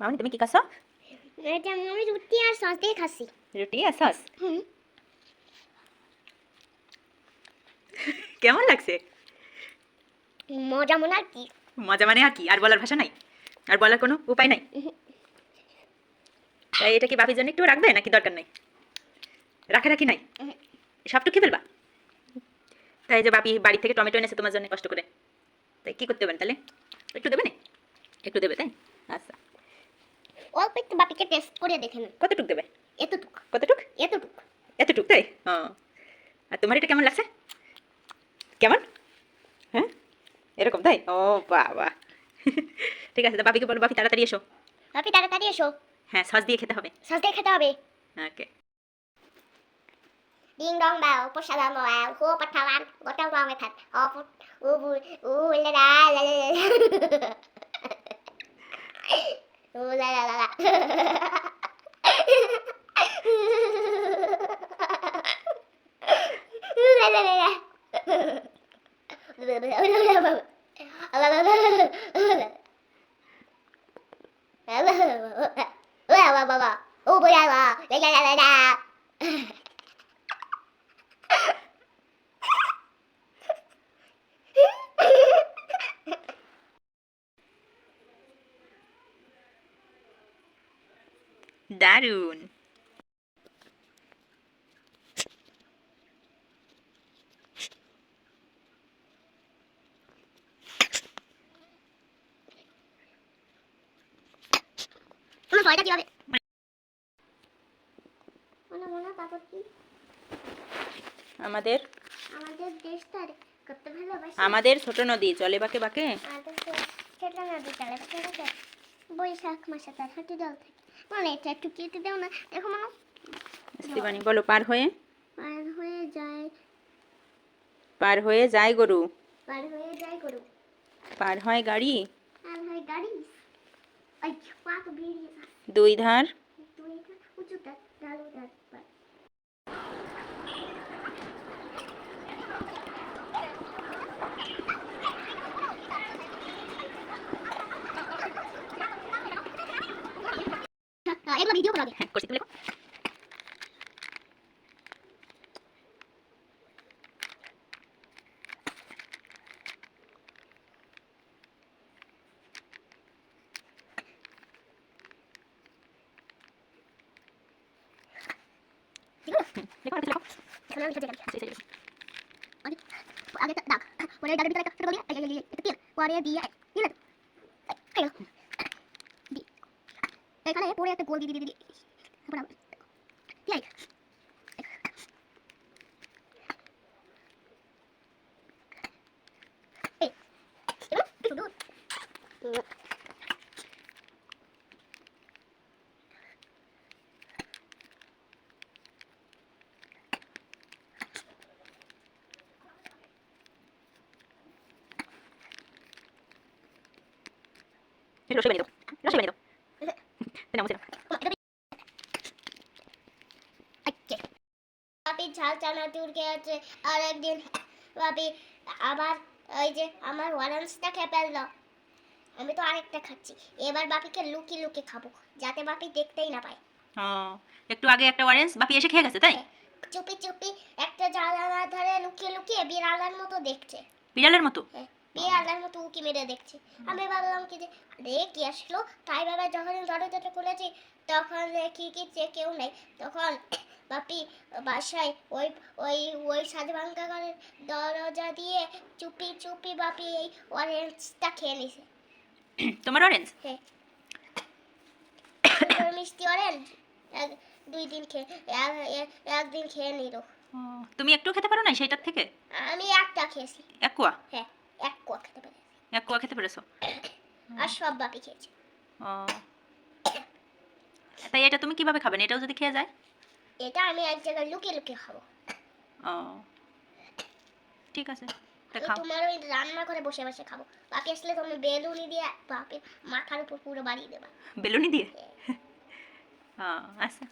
মামনি তুমি কি খাচ্ছো? এটা আমি রুটি আর সস দিয়ে খাচ্ছি। রুটি আর সস? হুম। কেমন লাগছে? মজা মনে আর কি? মজা মানে আর কি? আর বলার ভাষা নাই? আর বলার কোনো উপায় নাই? তাই এটা কি বাপির জন্য একটু রাখবে নাকি দরকার নাই? রাখা রাখি নাই। সবটুকু কি ফেলবা? তাই যে বাপি বাড়ি থেকে টমেটো এনেছে তোমার জন্য কষ্ট করে। তাই কি করতে পারেন তাহলে? একটু দেবে না? একটু দেবে তাই? আচ্ছা। অল্প একটু বাপিকে টেস্ট করে দেখে নেন। কতটুক দেবে? এতটুক। কতটুক? এতটুক। এতটুক তাই? আর তোমার এটা কেমন লাগছে? কেমন? হ্যাঁ? এরকম তাই? ও বাবা। ঠিক আছে তো বাপিকে বলো বাপি তাড়াতাড়ি এসো। বাপি তাড়াতাড়ি এসো। হ্যাঁ সস দিয়ে খেতে হবে। সস দিয়ে খেতে হবে। ওকে। Ding dong bell, push a bell, bell, who but talan, what a wrong with it, off, ooh, ooh, la la la la. Ooh la la la la. Ooh la la la la. Oh, boy, la la la la la. দারুণ আমার ভয়টা কি হবে মনে মনে তারপর কি? আমাদের? আমাদের ভালোবাসি। আমাদের ছোট নদী চলে বাকে বাকে? আমাদের দেশ নদী চলে সেটাকে বৈশাখ মাসে তার হাঁটি জল থাকে। মানে এটা একটু কেটে দাও না। দেখো মানো শিবানী বলো পার হয়ে? পার হয়ে যায়। পার হয়ে যায় গরু? পার হয়ে যায় গরু। পার হয় গাড়ি? পার হয় গাড়ি। দুই ধার? দুই ধার তুই উঁচুটা ডালু ডাল এগুলো ভিডিও করা হ্যাঁ করছি তুমি লেখো। হুম, লেখো, আর কিছু লেখো। এখন আমি খেতে গেলাম আচ্ছা, এই যে, আগে তা- দাগ পরে দাগের ভিতরে একটা ছোট দিয়ে এই এই এই এটা তেল পরে দিয়ে দিলে এই দি এখানে পরে একটা গোল দিয়ে দিয়ে দিয়ে তারপর আবার দিয়ে এই এবার শুধু বাপি ঝাল আর একদিন বাপি আবার ওই যে আমার ওয়ারেন্সটা খেয়ে ফেলল আমি তো আরেকটা খাচ্ছি এবার বাপিকে লুকি লুকি খাব যাতে বাপি দেখতেই না পায় একটু আগে একটা অরেঞ্জ বাপি এসে খেয়ে গেছে তাই চুপি চুপি একটা জানালার ধারে লুকিয়ে লুকিয়ে বিড়ালের মতো দেখছে বিড়ালের মতো বিড়ালের মতো উকি মেরে দেখছে। আমি ভাবলাম কি যে রে কি আসলো? তাই ভাবে যখন দরজাটা খুলেছি তখন দেখি কি যে কেউ নেই। তখন বাপি বাসায় ওই ওই ওই সাদে ভাঙ্গা ঘরের দরজা দিয়ে চুপি চুপি বাপি এই অরেঞ্জটা খেয়ে নিছে। তোমার অরেঞ্জ হ্যাঁ। মিষ্টি অরেঞ্জ এক দুই দিন খেয়ে এক- এক- একদিন খেয়ে নিল। তুমি একটু খেতে পারো না সেটার থেকে? আমি একটা খেয়েছি। এক কুয়া হ্যাঁ। এক কোয়া খেতে পেরেছি। এক কুয়া খেতে পেরেছ? আর সব বাপি খেয়েছে। ও। তাই এটা তুমি কীভাবে খাবে? এটাও যদি খেয়ে যায়? এটা আমি এক জায়গায় লুকিয়ে লুকিয়ে খাব। ও। ঠিক আছে তোমার ওই রান্না করে বসে বসে খাব। বাপি আসলে তুমি বেলুনি দিয়ে বাপির মাথার উপর পুরো বাড়িয়ে দেবা। বেলুনি দিয়ে? ও আচ্ছা।